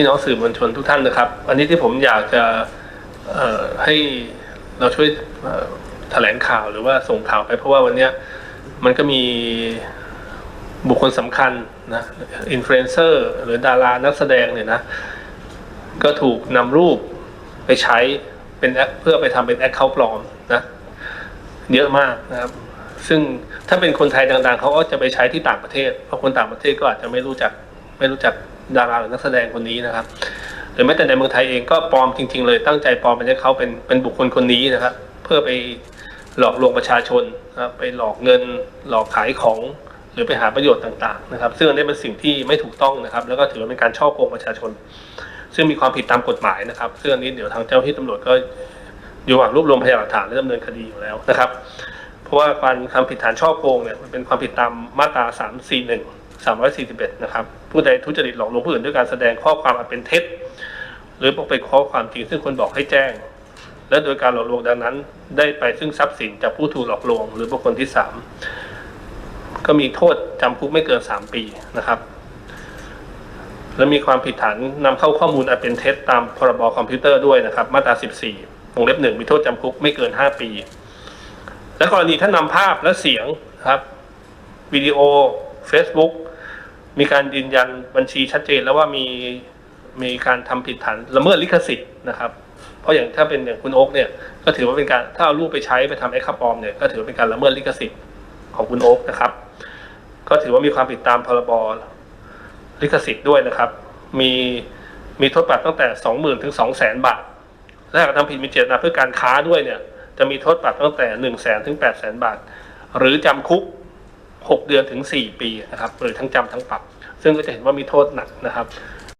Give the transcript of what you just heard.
พี่น้องสื่อมวลชนทุกท่านนะครับ อันนี้ที่ผมอยากจะให้เราช่วยแถลงข่าวหรือว่าส่งข่าวไป เพราะว่าวันนี้มันก็มีบุคคลสำคัญนะอินฟลูเอนเซอร์หรือดารานักแสดงเนี่ยนะ ก็ถูกนำรูปไปใช้เป็นแอคเพื่อไปทำเป็นแอคเคาท์ปลอมนะเยอะมากนะครับ ซึ่งถ้าเป็นคนไทยดังๆ เขาก็จะไปใช้ที่ต่างประเทศ เพราะคนต่างประเทศก็อาจจะไม่รู้จักไม่รู้จัก ดาราหรือนักแสดงคนนี้นะครับหรือแม้แต่ในเมืองไทยเองก็ปลอมจริง ๆ เลยตั้งใจปลอมเป็นให้เขาเป็นเป็นบุคคลคนนี้นะครับ เพื่อไปหลอกลวงประชาชนนะครับไปหลอกเงินหลอกขายของหรือไปหาประโยชน์ต่างๆนะครับ ซึ่งอันนี้เป็นสิ่งที่ไม่ถูกต้องนะครับ แล้วก็ถือว่าเป็นการช่อโกงประชาชน ซึ่งมีความผิดตามกฎหมายนะครับซึ่งอันนี้เดี๋ยวทางเจ้าหน้าที่ตำรวจก็อยู่ระหว่างรวบรวมพยานหลักฐานและดำเนินคดีอยู่แล้วนะครับ เพราะว่าการความผิดฐานช่อโกงเนี่ยมันเป็นความผิดตามมาตรา 341 341 นะครับ ผู้ใดทุจริตหลอกลวงผู้อื่นด้วยการแสดงข้อความอันเป็นเท็จ หรือปกปิดข้อความจริงซึ่งคนบอกให้แจ้ง และโดยการหลอกลวงดังนั้น ได้ไปซึ่งทรัพย์สินจากผู้ถูกหลอกลวง หรือบุคคลที่สามก็มีโทษจำคุกไม่เกิน 3 ปีนะครับและมีความผิดฐานนำเข้าข้อมูลอันเป็นเท็จตามพรบคอมพิวเตอร์ด้วยนะครับ มาตรา 14 วงเล็บหนึ่งมีโทษจำคุกไม่เกิน 5 ปี และกรณีถ้านำภาพและเสียงครับวิดีโอ Facebook มีการยืนยันบัญชีชัดเจนแล้วว่ามีมีการทำผิดฐานละเมิดลิขสิทธิ์นะครับ เพราะอย่างถ้าเป็นอย่างคุณโอ๊กเนี่ยก็ถือว่าเป็นการถ้าเอารูปไปใช้ไปทำไอ้ข้าปลอมเนี่ยก็ถือว่าเป็นการละเมิดลิขสิทธิ์ของคุณโอ๊กนะครับ ก็ถือว่ามีความผิดตามพรบลิขสิทธิ์ด้วยนะครับ มีมีโทษปรับตั้งแต่สองหมื่นถึงสองแสนบาทและหากทำผิดมีเจตนาเพื่อการค้าด้วยเนี่ยจะมีโทษปรับตั้งแต่หนึ่งแสนถึงแปดแสนบาท หรือจำคุก หกเดือนถึงสี่ปีนะครับหรือทั้งจำทั้งปรับ ซึ่งก็จะเห็นว่ามีโทษหนักนะครับ